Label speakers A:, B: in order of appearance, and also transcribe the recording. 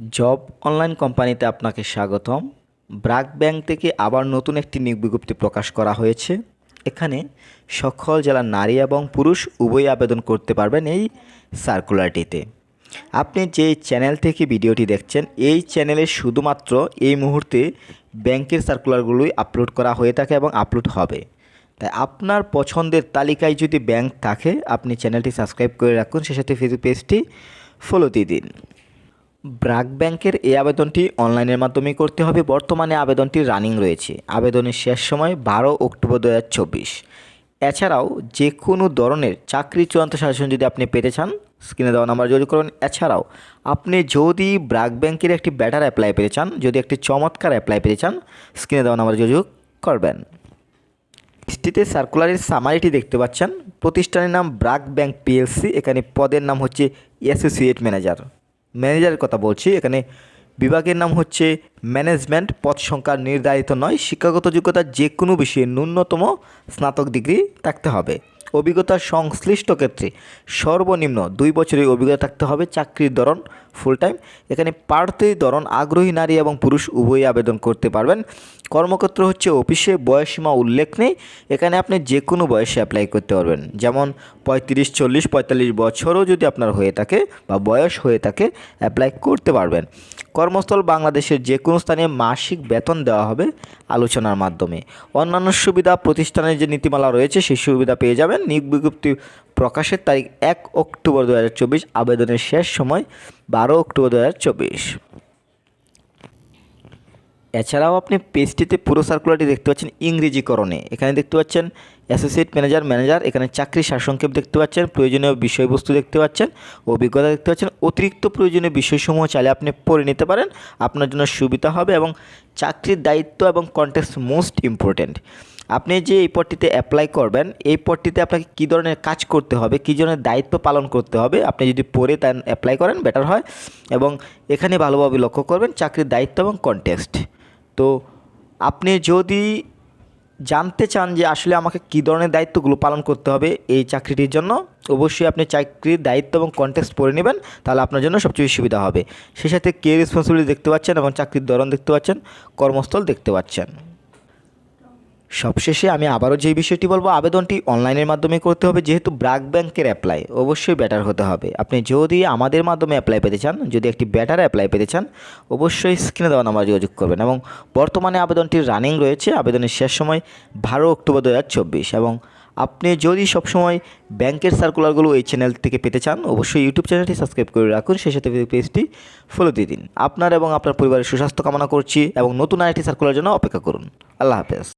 A: Job online কোম্পানিতে আপনাকে স্বাগতম। ব্রাক ব্যাংক থেকে আবার নতুন একটি নিয়োগ বিজ্ঞপ্তি প্রকাশ করা হয়েছে। এখানে সকল জেলার নারী এবং পুরুষ উভয় আবেদন করতে পারবেন এই সার্কুলারটিতে। আপনি যে চ্যানেল থেকে ভিডিওটি দেখছেন, এই চ্যানেলে শুধুমাত্র এই মুহূর্তে ব্যাংকের সার্কুলারগুলোই আপলোড করা হয়ে থাকে এবং আপলোড হবে। তাই আপনার পছন্দের তালিকায় যদি ব্যাংক থাকে, আপনি চ্যানেলটি সাবস্ক্রাইব করে রাখুন। সে সাথে ফেসবুক পেজটি ফলো দিয়ে দিন। ব্রাক ব্যাংকের এই আবেদনটি অনলাইনের মাধ্যমে করতে হবে। বর্তমানে আবেদনটি রানিং রয়েছে। আবেদনের শেষ সময় বারো অক্টোবর দু হাজার চব্বিশ। এছাড়াও যে কোনো ধরনের চাকরি চূড়ান্ত সাজেশন যদি আপনি পেতে চান, স্ক্রিনে দেওয়া নাম্বার যোগাযোগ করবেন এছাড়াও আপনি যদি ব্রাক ব্যাংকের একটি ব্যাটার অ্যাপ্লাই পেতে চান, যদি একটি চমৎকার অ্যাপ্লাই পেতে চান, স্ক্রিনে দেওয়া নাম্বার যোগাযোগ করবেন। স্টিতে সার্কুলারের সামারিটি দেখতে পাচ্ছেন। প্রতিষ্ঠানের নাম ব্রাক ব্যাংক পিএলসি। এখানে পদের নাম হচ্ছে অ্যাসোসিয়েট ম্যানেজার। ম্যানেজারের কথা বলছি। এখানে বিভাগের নাম হচ্ছে ম্যানেজমেন্ট, পদ সংখ্যা নির্ধারিত নয়। শিক্ষাগত যোগ্যতা যে কোনো বিষয়ে ন্যূনতম স্নাতক ডিগ্রি থাকতে হবে। অভিজ্ঞতা সংশ্লিষ্ট ক্ষেত্রে সর্বনিম্ন দুই বছরের অভিজ্ঞতা থাকতে হবে চাকরির ধরন ফুল টাইম এখানে প্রার্থীর ধরন, আগ্রহী নারী এবং পুরুষ উভয়ই আবেদন করতে পারবেন। কর্মক্ষেত্র হচ্ছে অফিসে বয়সীমা উল্লেখ নেই। এখানে আপনি যে কোনো বয়সে অ্যাপ্লাই করতে পারবেন। যেমন পঁয়ত্রিশ, চল্লিশ, পঁয়তাল্লিশ বছরও যদি আপনার হয়ে থাকে বা বয়স হয়ে থাকে অ্যাপ্লাই করতে পারবেন। কর্মস্থল বাংলাদেশের যে কোনো স্থানে মাসিক বেতন দেওয়া হবে আলোচনার মাধ্যমে। অন্যান্য সুবিধা প্রতিষ্ঠানের যে নীতিমালা রয়েছে, সেই সুবিধা পেয়ে যাবেন। নিয়োগ বিজ্ঞপ্তি প্রকাশের তারিখ এক অক্টোবর দু হাজার চব্বিশ, আবেদনের শেষ সময় বারো অক্টোবর দু হাজার চব্বিশ। এছাড়াও আপনি পেজটিতে পুরো সার্কুলারটি দেখতে পাচ্ছেন ইংরেজিকরণে। এখানে দেখতে পাচ্ছেন অ্যাসোসিয়েট ম্যানেজার ম্যানেজার, এখানে চাকরি সারসংক্ষেপ দেখতে পাচ্ছেন, প্রয়োজনীয় বিষয়বস্তু দেখতে পাচ্ছেন, অভিজ্ঞতা দেখতে পাচ্ছেন, অতিরিক্ত প্রয়োজনীয় বিষয়সমূহ চাইলে আপনি পড়ে নিতে পারেন, আপনার জন্য সুবিধা হবে এবং চাকরির দায়িত্ব এবং কন্টেক্স মোস্ট ইম্পর্ট্যান্ট আপনি যে এই পদটিতে অ্যাপ্লাই করবেন, এই পদটিতে আপনাকে কী ধরনের কাজ করতে হবে, কী ধরনের দায়িত্ব পালন করতে হবে, আপনি যদি পড়ে তা অ্যাপ্লাই করেন বেটার হয় এবং এখানে ভালোভাবে লক্ষ্য করবেন চাকরির দায়িত্ব এবং কন্টেক্সট তো আপনি যদি জানতে চান যে আসলে আমাকে কী ধরনের দায়িত্বগুলো পালন করতে হবে এই চাকরিটির জন্য, অবশ্যই আপনি চাকরির দায়িত্ব এবং কন্টেক্সট পড়ে নেবেন, তাহলে আপনার জন্য সবচেয়ে সুবিধা হবে। সেই সাথে কে রেসপন্সিবিলিটি দেখতে পাচ্ছেন এবং চাকরির ধরন দেখতে পাচ্ছেন, কর্মস্থল দেখতে পাচ্ছেন। সবশেষে আমি আবারও যে বিষয়টি বলব, আবেদনটি অনলাইনের মাধ্যমে করতে হবে। যেহেতু ব্রাক ব্যাংকের অ্যাপ্লাই অবশ্যই ব্যাটার হতে হবে। আপনি যদি আমাদের মাধ্যমে অ্যাপ্লাই পেতে চান, যদি একটি ব্যাটার অ্যাপ্লাই পেতে চান, অবশ্যই স্ক্রিনে দেওয়া নাম্বার যোগাযোগ করবেন এবং বর্তমানে আবেদনটি রানিং রয়েছে। আবেদনের শেষ সময় বারো অক্টোবর দু হাজার চব্বিশ এবং আপনি যদি সবসময় ব্যাংকের সার্কুলারগুলো এই চ্যানেল থেকে পেতে চান, অবশ্যই ইউটিউব চ্যানেলটি সাবস্ক্রাইব করে রাখুন। সেই সাথে পেজটি ফলো দিয়ে দিন। আপনার এবং আপনার পরিবারের সুস্বাস্থ্য কামনা করছি এবং নতুন আরেকটি সার্কুলার জন্য অপেক্ষা করুন। আল্লাহ হাফেজ।